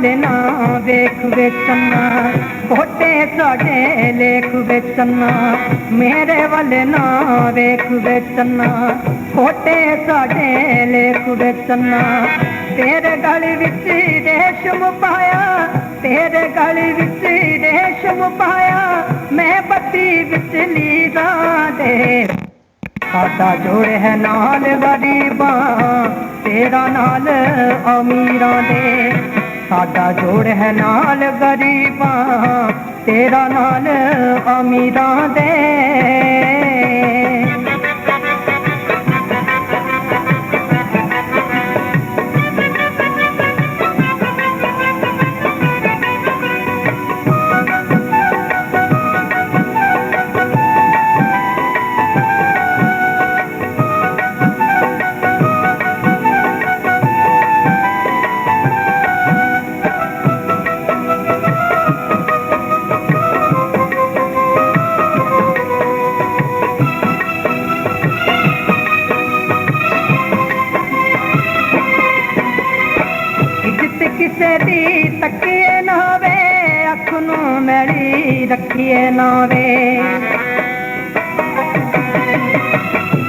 ਵੱਲ ਨਾ, ਵੇਖ ਵੇਚਣਾ ਕੋਟੇ ਸਾਡੇ ਲੇਖ ਵੇਚਣਾ ਮੇਰੇ ਵੱਲ ਨਾ ਵੇਖ ਵੇਚਣਾ ਕੋਟੇ ਸਾਡੇ ਲੇਖ ਵੇਚਣਾ ਤੇਰੇ ਗਲ ਵਿੱਚ ਰੇਸ਼ਮ ਪਾਇਆ। ਤੇਰੇ ਗਲ ਵਿੱਚ ਰੇਸ਼ਮ ਪਾਇਆ। ਮੈਂ ਬੱਤੀ ਵਿੱਚ ਲੀਦਾ ਦੇ। ਸਾਡਾ ਜੋੜ ਹੈ ਨਾਲ ਗਰੀਬਾਂ ਤੇਰਾ ਨਾਲ ਅਮੀਰਾਂ ਦੇ। ਸਾਡਾ ਜੋੜ ਹੈ ਨਾਲ ਗਰੀਬਾਂ ਤੇਰਾ ਨਾਲ ਅਮੀਰਾਂ ਦੇ ਇੱਜ਼ਤ ਕਿਸੇ ਦੀ ਤੱਕੀਏ ਨਾ ਵੇ ਅੱਖ ਨੂੰ ਮੈਲੀ ਰੱਖੀਏ ਨਾ ਵੇ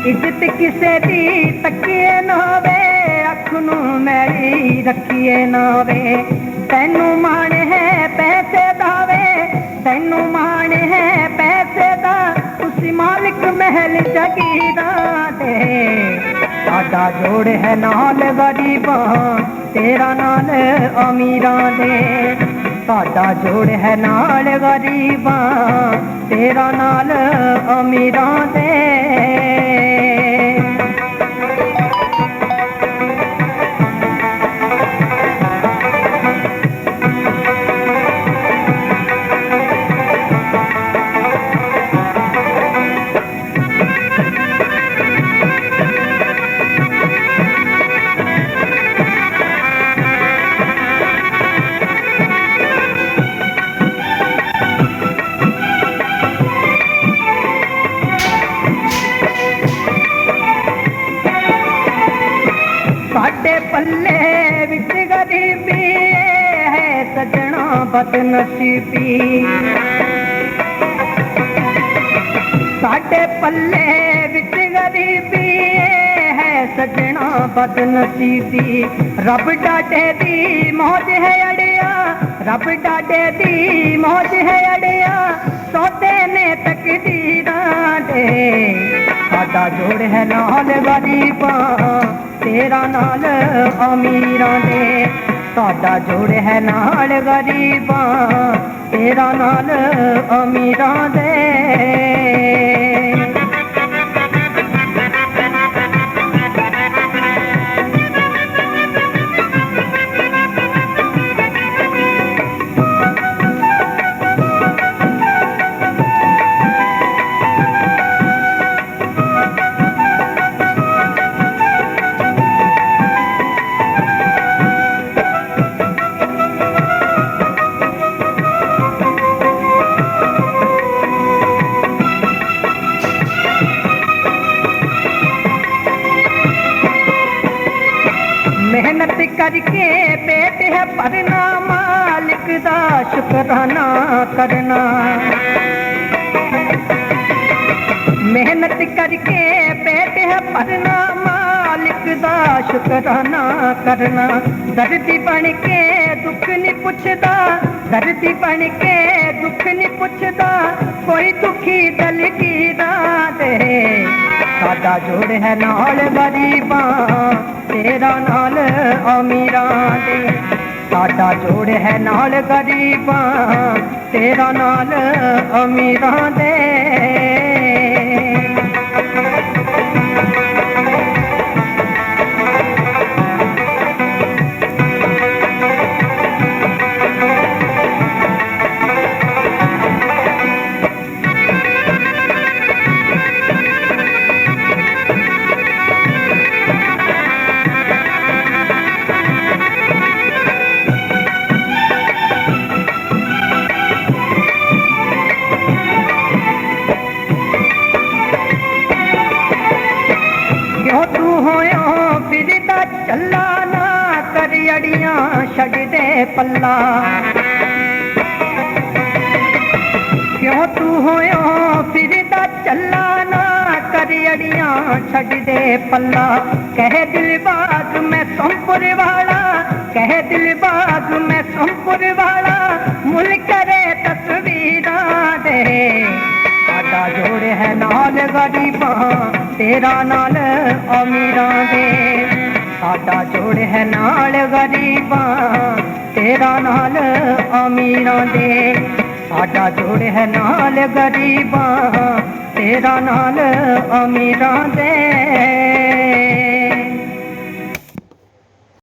ਇੱਜ਼ਤ ਕਿਸੇ ਦੀ ਤੱਕੀਏ ਨਾ ਵੇ ਅੱਖ ਨੂੰ ਮੈਲੀ ਰੱਖੀਏ ਨਾ ਵੇ ਤੈਨੂੰ ਮਾਣ ਹੈ ਪੈਸੇ ਦਾ ਵੇ ਤੈਨੂੰ ਮਾਣ ਹੈ ਪੈਸੇ ਦਾ ਤੁਸੀਂ ਮਾਲਕ ਮਹਿਲ ਜਗੀਰਾਂ ਦੇ ਸਾਡਾ ਜੋੜ ਹੈ ਨਾਲ ਗਰੀਬਾਂ ਤੇਰਾ ਨਾਲ ਅਮੀਰਾਂ ਦੇ ਸਾਡਾ ਜੋੜ ਹੈ ਨਾਲ ਗਰੀਬਾਂ ਤੇਰਾ ਨਾਲ ਅਮੀਰਾਂ ਦੇ भन्ने विच गरीबी है सजना बदनसीबी साढ़े पल्ले विच गरीबी है सजना बदनसीबी रब डाटे दी मौज है अड़िया, रब डाटे दी मौज है अड़िया, सौदे ने तक दीदा दे सादा जोड़ है नाल गरीबा ਗਰੀਬਾਂ ਤੇਰਾ ਨਾਲ ਅਮੀਰਾਂ ਦੇ ਸਾਡਾ ਜੋੜ ਹੈ ਨਾਲ ਗਰੀਬਾਂ ਤੇਰਾ ਨਾਲ ਅਮੀਰਾਂ ਦੇ ਪੇਟ ਹੈ ਭਰਨਾ ਮਾਲਿਕ ਦਾ ਸ਼ੁਕਰਾਨਾ ਕਰਨਾ ਮਿਹਨਤ ਕਰਕੇ ਪੇਟ ਹੈ ਭਰਨਾ ਮਾਲਿਕ ਦਾ ਸ਼ੁਕਰਾਨਾ ਕਰਨਾ ਦਰਦੀ ਬਣ ਕੇ ਦੁੱਖ ਨਹੀਂ ਪੁੱਛਦਾ ਦਰਦੀ ਬਣ ਕੇ ਦੁੱਖ ਨਹੀਂ ਪੁੱਛਦਾ ਕੋਈ ਦੁਖੀ ਦਲ ਕੀ ਦੇ ਸਾਡਾ ਜੋੜ ਹੈ ਨਾਲ ਗਰੀਬਾਂ ਤੇਰਾ ਨਾਲ ਅਮੀਰਾਂ ਦੇ ਸਾਡਾ ਜੋੜ ਹੈ ਨਾਲ ਗਰੀਬਾਂ ਤੇਰਾ ਨਾਲ ਅਮੀਰਾਂ ਦੇ। ਕਰੀ ਅੜੀਆਂ ਛੱਡ ਦੇ ਪੱਲਾ ਕਿਉਂ ਤੂੰ ਹੋਇਓ ਫਿਰਦਾ ਚੱਲਾ ਨਾ ਕਰੀ ਅੜੀਆਂ ਛੱਡ ਦੇ ਪੱਲਾ ਕਹਿ ਦਿਲਬਾਗ ਮੈਂ ਸੰਪੁਰ ਵਾਲਾ ਕਹਿ ਦਿਲਬਾਗ ਮੈਂ ਸੰਪੁਰ ਵਾਲਾ ਮੁੱਲ ਕਰੇ ਤਸਵੀਰਾਂ ਦੇ ਸਾਡਾ ਜੋੜ ਹੈ ਨਾਲ ਗਰੀਬਾਂ ਤੇਰਾ ਨਾਲ ਅਮੀਰਾਂ ਦੇ ਸਾਡਾ ਜੋੜ ਹੈ ਨਾਲ ਗਰੀਬਾਂ, ਤੇਰਾ ਨਾਲ ਅਮੀਰਾਂ ਦੇ। ਸਾਡਾ ਜੋੜ ਹੈ ਨਾਲ ਗਰੀਬਾਂ, ਤੇਰਾ ਨਾਲ ਅਮੀਰਾਂ ਦੇ।